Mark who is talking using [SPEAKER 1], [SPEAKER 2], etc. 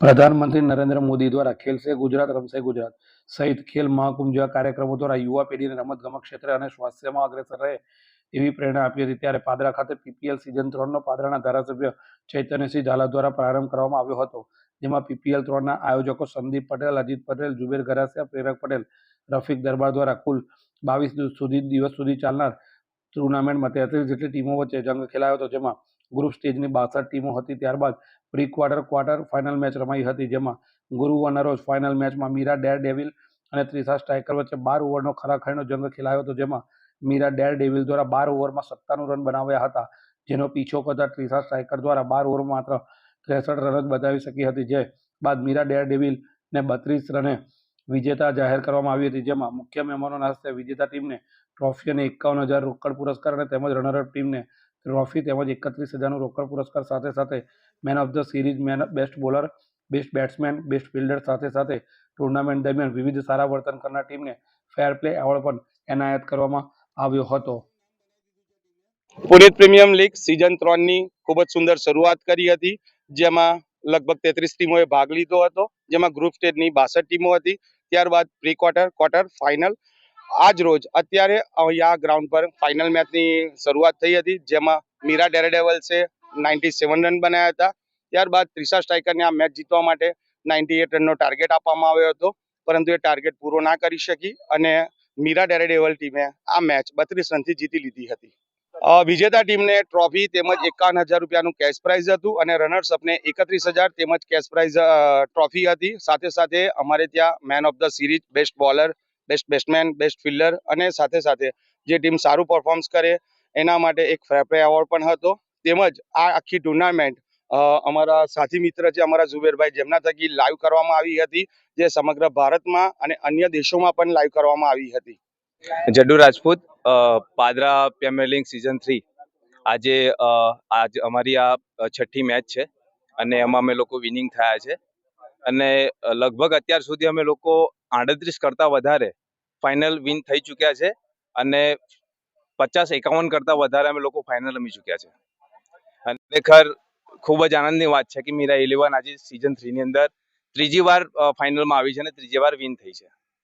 [SPEAKER 1] પ્રધાનમંત્રી નરેન્દ્ર મોદી દ્વારા ખેલશે ગુજરાત રમશે ગુજરાત સહિત ખેલ મહાકુંભ જેવા કાર્યક્રમો દ્વારા યુવા પેઢીને રમતગમત ક્ષેત્રે અને સ્વાસ્થ્યમાં અગ્રેસર રહે એવી પ્રેરણા આપી હતી. ત્યારે પાદરા ખાતે પીપીએલ સિઝન ત્રણનો પાદરાના ધારાસભ્ય ચૈતન્યસિંહ ઝાલા દ્વારા પ્રારંભ કરવામાં આવ્યો હતો. જેમાં પીપીએલ ત્રણના આયોજકો સંદીપ પટેલ, અજીત પટેલ જુબેર ગરાસિયા પ્રેરક પટેલ, રફીક દરબાર દ્વારા કુલ બાવીસ દિવસ સુધી દિવસ સુધી ચાલનાર ટુર્નામેન્ટમાં તેત્રીસ જેટલી ટીમો વચ્ચે જંગ ખેલાયો હતો. જેમાં ગ્રુપ સ્ટેજની બાસઠ ટીમો હતી ત્યારબાદ pre quarter quarter final match રમાઈ હતી, જેમાં ગુરુવારના રોજ ફાઇનલ મેચમાં મીરા ડેર ડેવિલ અને ત્રીસા સ્ટ્રાઇકર વચ્ચે બાર ઓવરનો ખરાખરીનો જંગ ખેલાયો હતો, જેમાં મીરા ડેર ડેવિલ દ્વારા બાર ઓવરમાં સત્તાનું રન બનાવ્યા હતા, જેનો પીછો કરતા ત્રીસા સ્ટ્રાઇકર દ્વારા બાર ઓવરમાં માત્ર ત્રેસઠ રન જ બતાવી શકી હતી, જે બાદ મીરા ડેર ડેવિલને બત્રીસ રને વિજેતા જાહેર કરવામાં આવી હતી, જેમાં મુખ્ય મહેમાનોના હસ્તે વિજેતા ટીમને ટ્રોફી અને એકાવન હજાર રોકડ પુરસ્કાર અને તેમજ રનરઅપ ટીમને ટ્રોફી તેમજ એકત્રીસ હજારનું રોકડ પુરસ્કાર સાથે સાથે man of the series man best bowler best batsman best fielder સાથે સાથે ટુર્નામેન્ટ દરમિયાન વિવિધ સારા વર્તન કરનાર ટીમને ફેર પ્લે એવોર્ડ પણ એનાયત કરવામાં આવ્યો હતો.
[SPEAKER 2] પુનિત પ્રીમિયમ લીગ સિઝન ત્રણની ખૂબ જ સુંદર શરૂઆત કરી હતી, જેમાં લગભગ તેત્રીસ ટીમોએ ભાગ લીધો હતો, જેમાં ગ્રુપ સ્ટેજની બાસઠ ટીમો હતી, ત્યારબાદ પ્રી ક્વાર્ટર ક્વાર્ટર ફાઇનલ આજ રોજ અત્યારે અહીંયા ગ્રાઉન્ડ પર ફાઇનલ મેચની શરૂઆત થઈ હતી, જેમાં મીરા ડેરેડેવલ્સે નાઇન્ટી સેવન રન બનાવ્યા હતા. ત્યારબાદ ત્રિષા સ્ટ્રાઇકરને આ મેચ જીતવા માટે નાઇન્ટી એટ રનનો ટાર્ગેટ આપવામાં આવ્યો હતો, પરંતુ એ ટાર્ગેટ પૂરો ના કરી શકી અને મીરા ડેરેડેવલ ટીમે આ મેચ બત્રીસ રનથી જીતી લીધી હતી. વિજેતા ટીમને ટ્રોફી તેમજ એકાવન હજાર રૂપિયાનું કેશ પ્રાઇઝ હતું અને રનર્સ અપને એકત્રીસ હજાર તેમજ કેશ પ્રાઇઝ ટ્રોફી હતી. સાથે સાથે અમારે ત્યાં man of the series best bowler best batsman best fielder અને સાથે સાથે જે ટીમ સારું પરફોર્મન્સ કરે, એના માટે એક પ્લે એવોર્ડ પણ હતો. તેમજ આ આખી ટુર્નામેન્ટ અમારા સાથી મિત્ર છે અમારા ઝુબેરભાઈ જેમના થકી લાઈવ કરવામાં આવી હતી, જે સમગ્ર ભારતમાં અને અન્ય દેશોમાં પણ લાઈવ કરવામાં આવી હતી.
[SPEAKER 3] Jaddu Rajput Padra premier league season three આજે આજ અમારી આ છઠ્ઠી મેચ છે અને એમાં અમે લોકો વિનિંગ થયા છે. અને લગભગ અત્યાર સુધી અમે લોકો આડત્રીસ કરતાં વધારે ફાઇનલ વિન થઈ ચૂક્યા છે અને પચાસ એકાવન કરતાં વધારે અમે લોકો ફાઇનલ રમી ચૂક્યા છે. અને ખરેખર ખૂબ જ આનંદની વાત છે કે મીરા ઇલેવન આજે સિઝન થ્રીની અંદર ત્રીજી વાર ફાઇનલમાં આવી છે અને ત્રીજી વાર વિન થઈ છે.